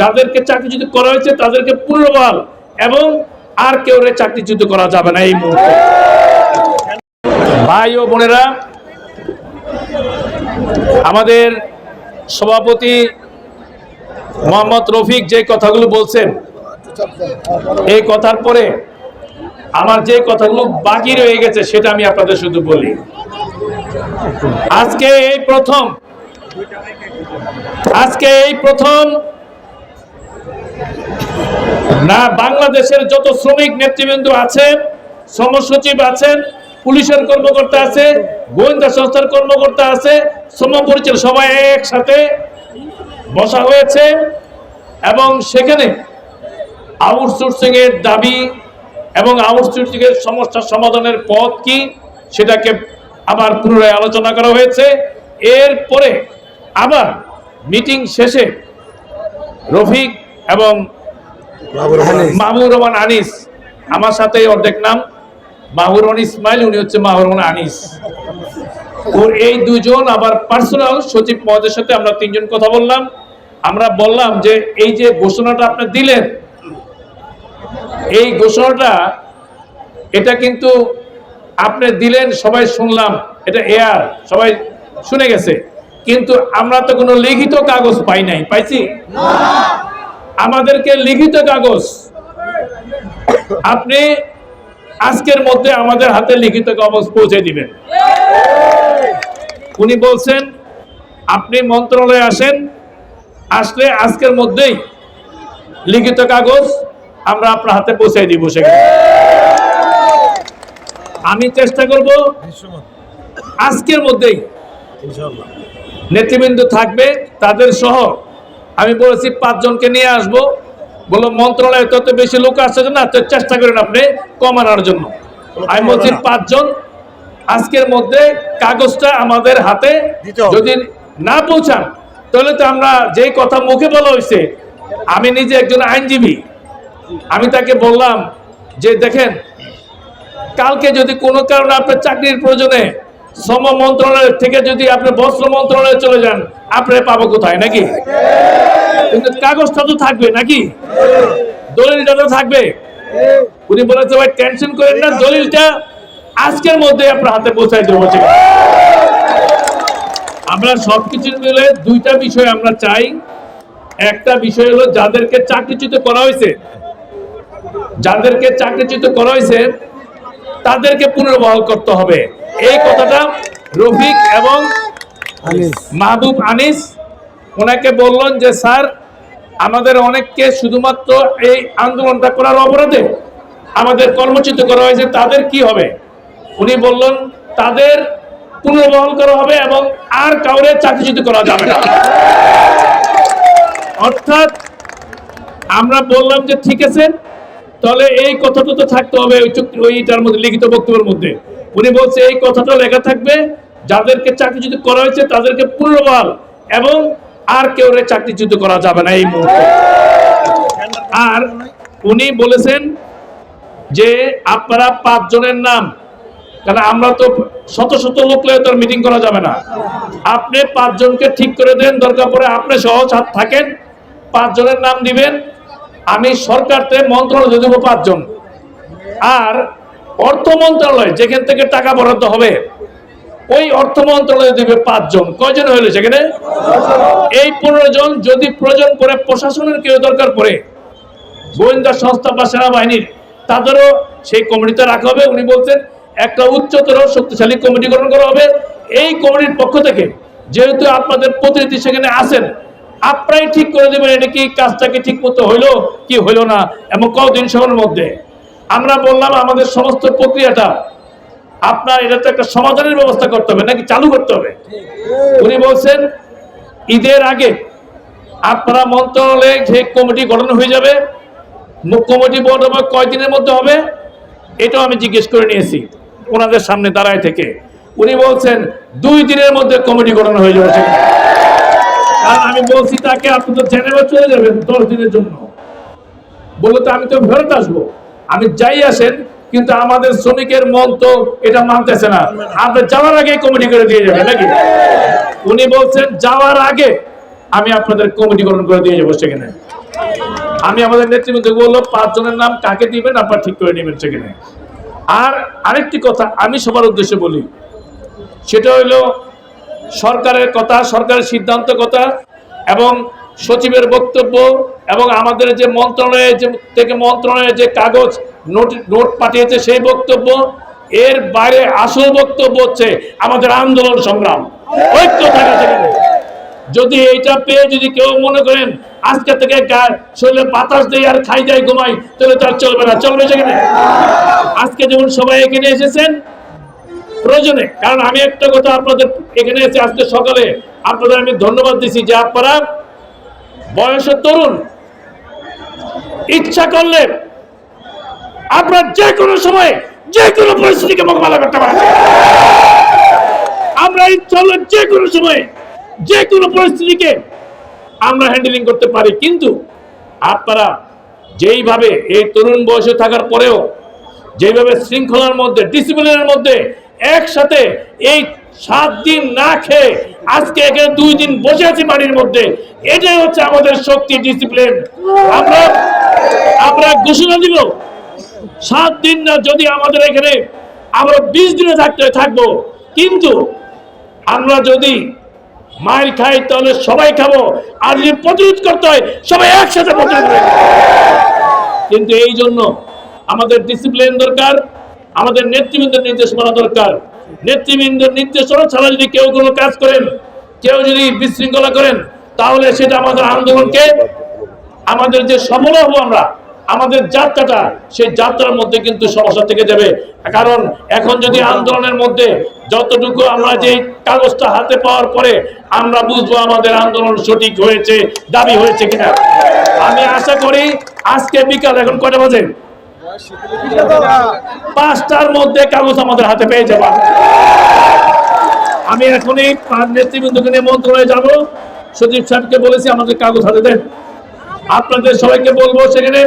যাদেরকে চাকরিচ্যুত করা হয়েছে তাদেরকে পুনর্বহাল এবং আর কেউ চাকরিচ্যুত করা যাবে না এই মুহূর্তে। ভাই ও বোনেরা, আমাদের সভাপতি মোহাম্মদ রফিক যে কথাগুলো বলছেন, এই কথার পরে আমার যে কথাগুলো বাকি রয়ে গেছে সেটা আমি আপনাদের শুধু বলি। আজকে এই প্রথম, আজকে এই প্রথম না, বাংলাদেশের যত শ্রমিক নেতৃবৃন্দ আছেন শ্রম সচিব আছেন, পুলিশের কর্মকর্তা আছে, গোয়েন্দা সংস্থার কর্মকর্তা আছে, শ্রম পরিচালক সবাই একসাথে বসা হয়েছে এবং সেখানে আউটসোর্সিং এর দাবি এবং আউটসোর্সিং এর সমস্যার সমাধানের পথ কি, সেটাকে আবার পুনরায় আলোচনা করা হয়েছে। এরপরে আবার মিটিং শেষে রফিক এবং মাহবুর রহমান আনিস। আমার সাথে অর্ধেক নাম। মাহবুর রহমান ইসমাইল উনি হচ্ছে মাহবুর রহমান আনিস। ওর এই দুজন আবার পার্সোনাল সচিব মহোদয়ের সাথে আমরা তিনজন কথা বললাম। আমরা বললাম যে এই যে ঘোষণাটা আপনি দিলেন এই ঘোষণাটা এটা কিন্তু আপনি দিলেন সবাই শুনলাম। এটা এয়ার সবাই শুনে গেছে। কিন্তু আমরা তো কোনো লিখিত কাগজ পাই নাই পাইছি? আমাদেরকে লিখিত কাগজ। আপনি আজকের মধ্যে আমাদের হাতে লিখিত কাগজ পৌঁছে দিবেন। উনি বলছেন আপনি মন্ত্রণালয়ে আসেন আসলে আজকের মধ্যেই লিখিত কাগজ আমরা আপনার হাতে পৌঁছে দিব সেখানে। আমি চেষ্টা করব আজকের মধ্যেই নেতৃবৃন্দ থাকবে তাদের সহ আমি বলেছি পাঁচজনকে নিয়ে আসব। বলল মন্ত্রণালয়ে তত বেশি লোক আসছে না তো চেষ্টা করেন আপনি কমানোর জন্য। আমি বলছি পাঁচজন আজকের মধ্যে কাগজটা আমাদের হাতে যদি না পৌঁছান তাহলে তো আমরা যেই কথা মুখে বলা হয়েছে আমি নিজে একজন আইনজীবী। আমি তাকে বললাম যে দেখেন কালকে যদি কোনো কারণে আপনার চাকরির প্রয়োজনে শ্রম মন্ত্রণালয় থেকে যদি আপনি বস্ত্র মন্ত্রণালয়ে চলে যান আপনি পাবো কোথায়, নাকি? কাগজটা তো থাকবে, নাকি? দলিলটা তো থাকবে। উনি বলেছে, ভাই টেনশন করেন না, দলিলটা আজকের মধ্যে আপনার হাতে পৌঁছায় দেবো আমরা সবকিছু মিলে দুইটা বিষয় আমরা চাই। একটা বিষয় হলো, যাদেরকে চাকরিচ্যুত করা হয়েছে, যাদেরকে চাকরিচ্যুত করা হয়েছে তাদেরকে পুনর্বহাল করতে হবে। এই কথাটা রফিক এবং মাহবুব আনিস ওনাকে বললেন যে স্যার আমাদের অনেককে শুধুমাত্র এই আন্দোলনটা করার অপরাধে আমাদের কর্মচ্যুত করা হয়েছে তাদের কি হবে? উনি বললেন তাদের পুনর্বহাল করা হবে এবং আর কাউরে চাকরিচ্যুত করা যাবে না। অর্থাৎ আমরা বললাম যে ঠিক আছে তাহলে এই কথাটা তো থাকতে হবে ওই চুক্তি ওইটার মধ্যে, লিখিত বক্তব্যের মধ্যে। উনি বলছে এই কথাটা লেখা থাকবে, যাদেরকে চাকরিচ্যুত করা হয়েছে তাদেরকে পুনর্বহাল এবং আর কেউ চাকরিচ্যুত করা যাবে না এই মুহূর্তে। আর উনি বলেছেন যে আপনারা পাঁচ জনের নাম, কারণ আমরা তো শত শত লোক তো মিটিং করা যাবে না। আপনি পাঁচজনকে ঠিক করে দেন, দরকার পড়ে আপনি সহজ থাকেন, পাঁচজনের নাম দিবেন আমি সরকারতে মন্ত্রণালয় দেবো পাঁচজন। আর অর্থ মন্ত্রণালয়, যেখান থেকে টাকা বরাদ্দ হবে, ওই অর্থ মন্ত্রণালয় দেবে পাঁচজন। কয়জন হইল সেখানে? এই পনেরো জন যদি প্রয়োজন করে প্রশাসনের কেউ দরকার পড়ে, গোয়েন্দা সংস্থা বা সেনাবাহিনীর, তাদেরও সেই কমিটিতে রাখা হবে। উনি বলছেন, একটা উচ্চতর শক্তিশালী কমিটি গঠন করা হবে। এই কমিটির পক্ষ থেকে, যেহেতু আপনাদের প্রতিনিধি সেখানে আছেন আপনারাই ঠিক করে দেবেন এটা কি কাজটা কি ঠিক মতো হইল, কি হইল না এবং কদিন সময়ের মধ্যে? আমরা বললাম আমাদের সমস্ত প্রক্রিয়াটা, আপনার এটা তো একটা সমাধানের ব্যবস্থা করতে হবে, নাকি চালু করতে হবে? উনি বলছেন, ঈদের আগে আপনারা মন্ত্রণালয়ে যে কমিটি গঠন হয়ে যাবে, কমিটি বোর্ড হবে কয়দিনের মধ্যে হবে? এটাও আমি জিজ্ঞেস করে নিয়েছি, ওনাদের সামনে দাঁড়ায় থেকে। উনি বলছেন, দুই দিনের মধ্যে কমিটি গঠন হয়ে যাবে। আমি বলছি তাকে, আপনি তো জেনেভা চলে যাবেন দশ দিনের জন্য। বলল তো আমি তো ফেরত আসব। আমি যাই আসেন, কিন্তু আমাদের শ্রমিকের মন তো এটা মানতেছে না। আপনি যাওয়ার আগে কমিটি করে দিয়ে যাবেন নাকি? উনি বলছেন, যাওয়ার আগে আমি আপনাদের কমিটি গঠন করে দিয়ে যাব সেখানে। আমি আমাদের নেতৃবৃন্দ বলল পাঁচ জনের নাম কাকে দিবেন, আপনার ঠিক করে নেবেন সেখানে। আর আরেকটি কথা আমি সবার উদ্দেশ্যে বলি। সেটা হইল সরকারের কথা, সরকারের সিদ্ধান্ত কথা এবং সচিবের বক্তব্য এবং আমাদের যে মন্ত্রণালয়ে যে থেকে মন্ত্রণালয়ে যে কাগজ নোট নোট পাঠিয়েছে সেই বক্তব্য, এর বাইরে আসল বক্তব্য হচ্ছে আমাদের আন্দোলন সংগ্রাম। ঐক্য থাকা সেখানে যদি এইটা পেয়ে যদি কেউ মনে করেন আজকে থেকে শরীরে বাতাস দেয় আর খাই যায় ঘুমাই, তাহলে তার চলবে না। চলবে সেখানে। আজকে যেমন সবাই এখানে এসেছেন প্রয়োজনে, কারণ আমি একটা কথা আপনাদের এখানে এসে আজকে সকালে আপনাদের আমি ধন্যবাদ দিছি যে আপনারা বয়সের তরুণ, ইচ্ছা করলে আপনার যে কোনো সময় যে কোনো পরিস্থিতিকে মোকাবেলা করতে পারেন। আমরা ইচ্ছা হলে যে কোনো সময় যে কোনো পরিস্থিতিকে আমরা হ্যান্ডেলিং করতে পারি, কিন্তু আপনারা যেইভাবে এই তরুণ বয়সে থাকার পরেও যেভাবে শৃঙ্খলার মধ্যে ডিসিপ্লিনের মধ্যে একসাথে এই সাত দিন না খেয়ে আজকে এখানে দুই দিন বসে আছি বাড়ির মধ্যে। এটাই হচ্ছে আমাদের শক্তি ডিসিপ্লিন আমরা আমরা ঘোষণা দিব, সাত দিন না যদি আমাদের এখানে আমরা বিশ দিনে থাকতে, থাকব। কিন্তু আমরা যদি মাইল খাই, তাহলে সবাই খাব। আর যদি প্রতিরোধ করতে হয়, সবাই একসাথে প্রতিরোধ কিন্তু এই জন্য আমাদের ডিসিপ্লিন দরকার। আমাদের নেতৃবৃন্দের নির্দেশনা দরকার। নেতৃবৃন্দের নির্দেশনা ছাড়া যদি কেউ কোনো কাজ করেন, কেউ যদি বিশৃঙ্খলা করেন, তাহলে সেটা আমাদের আন্দোলনকে, আমাদের যে সফল হব আমরা, আমাদের যাত্রাটা, সেই যাত্রার মধ্যে কিন্তু সমস্যা থেকে যাবে। কারণ এখন যদি আন্দোলনের মধ্যে যতটুকু আমরা যে কাগজটা হাতে পাওয়ার পরে আমরা বুঝব আমাদের আন্দোলন সঠিক হয়েছে, দাবি হয়েছে কিনা। আমি আশা করি আজকে বিকাল এখন কটা বাজে? পাঁচটার মধ্যে কাগজ আমাদের হাতে পেয়ে যাবা। আমি এখনই নেতৃবৃন্দকে নিয়ে মন্ত্রণালয়ে যাব। সচিব সাহেবকে বলেছি, আমাদের কাগজ হাতে দেন। আপনাদের সবাইকে বলব সেখানে,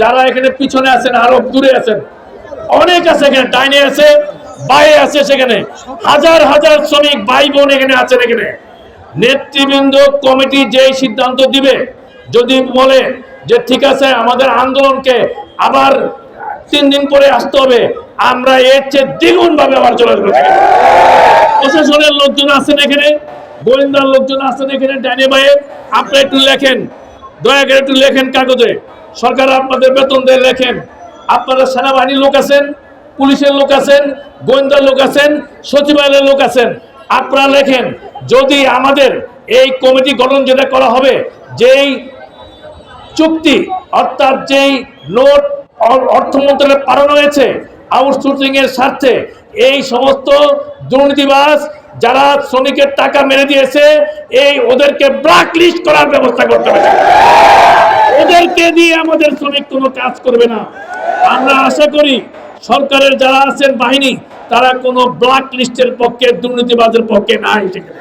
যারা এখানে পিছনে আছেন, আরও দূরে আছেন, অনেক আছে এখানে, ডাইনে আছে বাইরে আছে সেখানে। হাজার হাজার শ্রমিক ভাই বোন এখানে আছেন এখানে। নেতৃবৃন্দ কমিটি যে সিদ্ধান্ত দিবে, যদি বলে যে, ঠিক আছে, আমাদের আন্দোলনকে আবার তিন দিন পরে আসতে হবে। আমরা এর চেয়ে দ্বিগুণ ভাবে আবার চলে আসব। প্রশাসনের লোকজন আছেন এখানে, গোয়েন্দার লোকজন আছেন এখানে, ডাইনে বাইরে আপনি একটু লেখেন, দয়া করে একটু লেখেন কাগজে। সরকার আপনাদের বেতন দেয় লেখেন। আপনারা সেনাবাহিনীর লোক আছেন, পুলিশের লোক আছেন, গোয়েন্দার লোক আছেন, সচিবালয়ের লোক আছেন। আপনারা লেখেন, যদি আমাদের এই কমিটি গঠন যেটা করা হবে, যেই চুক্তি, অর্থাৎ যেই নোট অর্থ মন্ত্রণালয়ে পাঠানো হয়েছে আউটসোর্সিং এর স্বার্থে, এই সমস্ত দুর্নীতিবাস যারা শ্রমিকের টাকা মেরে দিয়েছে, এই ওদেরকে ব্ল্যাক লিস্ট করার ব্যবস্থা করতে হবে। ওদেরকে দিয়ে আমাদের শ্রমিক কোনো কাজ করবে না। আমরা আশা করি সরকারের যারা আছেন বাহিনী, তারা কোনো ব্ল্যাক লিস্টের পক্ষে, দুর্নীতিবাজের পক্ষে নাই সেখানে।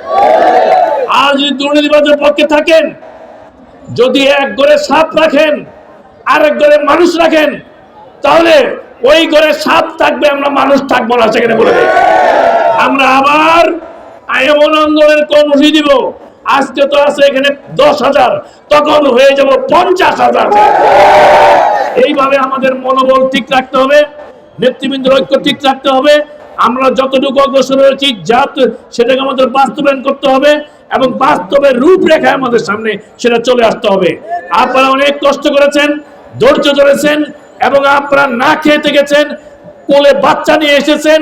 আর যদি দুর্নীতিবাজের পক্ষে থাকেন যদি এক ঘরে সাপ রাখেন আর এক ঘরে মানুষ রাখেন, তাহলে ওই ঘরে সাপ থাকবে, আমরা মানুষ থাকব না সেখানে বলে দেয় আমরা আবার এমন আন্দোলনের কর্মসূচি দিব। আজকে তো আছে এখানে দশ হাজার, তখন হয়ে যাব পঞ্চাশ হাজার। এইভাবে আমাদের মনোবল ঠিক রাখতে হবে, নেতৃবৃন্দের ঐক্য ঠিক রাখতে হবে। আমরা যতটুকু অগ্রসর হয়েছি, যা সেটাকে আমাদের বাস্তবায়ন করতে হবে। এবং বাস্তবের রূপরেখা আমাদের সামনে সেটা চলে আসতে হবে। আপনারা অনেক কষ্ট করেছেন, ধৈর্য ধরেছেন এবং আপনারা না খেয়ে থেকেছেন, কোলে বাচ্চা নিয়ে এসেছেন,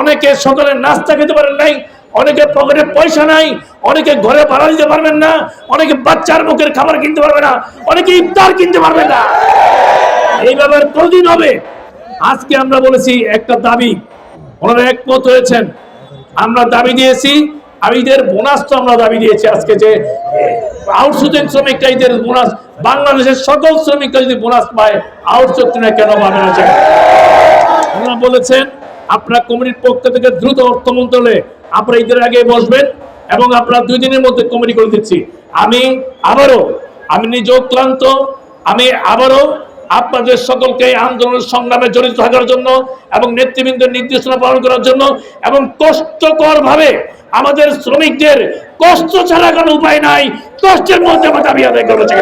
অনেকে সকালে নাস্তা খেতে পারেন নাই, অনেকে পকেটে পয়সা নাই, অনেকে ঘরে ভাড়া দিতে পারবেন না, অনেকে বাচ্চার মুখের খাবার কিনতে পারবে না, অনেকে ইফতার কিনতে পারবে না। এই ব্যাপার কতদিন হবে? আজকে আমরা বলেছি একটা দাবি, ওনারা একমত হয়েছেন। আমরা দাবি দিয়েছি আর ঈদের বোনাস তো আমরা দাবি দিয়েছি আজকে যে আউটসোর্সিং শ্রমিকরা ঈদের বোনাস, বাংলাদেশের সকল শ্রমিকরা যদি বোনাস পায় আউটসোর্সিং কেন পাবে না বলেছেন, আপনার কমিটির পক্ষ থেকে দ্রুত অর্থ মন্ত্রণালয়ে আপনারা ঈদের আগে বসবেন এবং আপনারা দুই দিনের মধ্যে কমিটি করে দিচ্ছি। আমি আবারও, আমি নিজেও ক্লান্ত আমি আবারও আপনাদের সকলকে এই আন্দোলনের সংগ্রামে জড়িত থাকার জন্য এবং নেতৃবৃন্দের নির্দেশনা পালন করার জন্য এবং কষ্টকর ভাবে আমাদের শ্রমিকদের কষ্ট ছাড়া কোনো উপায় নাই, কষ্টের মধ্যে আমরা দাবি আদায় করেছি।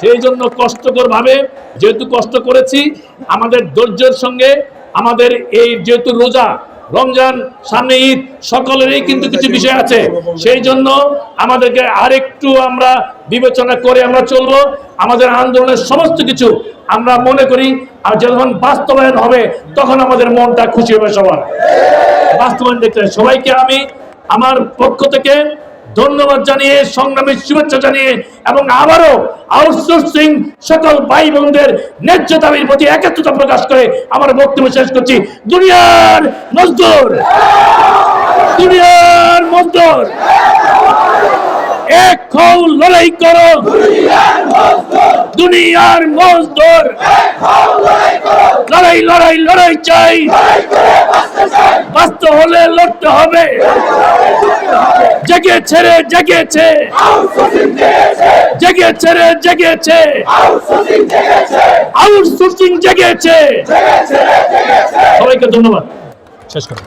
সেই জন্য কষ্টকর ভাবে যেহেতু কষ্ট করেছি, আমাদের ধৈর্যের সঙ্গে আমাদের এই যেহেতু রোজা রমজান, সামনে ঈদ, সকলেরই কিন্তু কিছু বিষয় আছে। সেই জন্য আমাদেরকে আরেকটু আমরা বিবেচনা করে আমরা চলবো। আমাদের আন্দোলনের সমস্ত কিছু আমরা মনে করি, আর যখন বাস্তবায়ন হবে, তখন আমাদের মনটা খুশি হবে সবার। বাস্তবায়ন দেখতে। সবাইকে আমি, আমার পক্ষ থেকে ধন্যবাদ জানিয়ে সংগ্রামের শুভেচ্ছা জানিয়ে এবং আবারও আউটসোর্সিং সকল ভাই বোনদের ন্যায্য দাবির প্রতি একাত্মতা প্রকাশ করে আমার বক্তব্য শেষ করছি। দুনিয়ার মজদুর! দুনিয়ার মজদুর! এক হও লড়াই করো। দুনিয়ার মজদুর। লড়াই লড়াই লড়াই চাই। বাঁচতে হলে লড়তে হবে। জেগেছে রে, জেগেছে। জেগেছে রে, জেগেছে। আউটসোর্সিং জেগেছে। সবাইকে ধন্যবাদ। শেষ করুন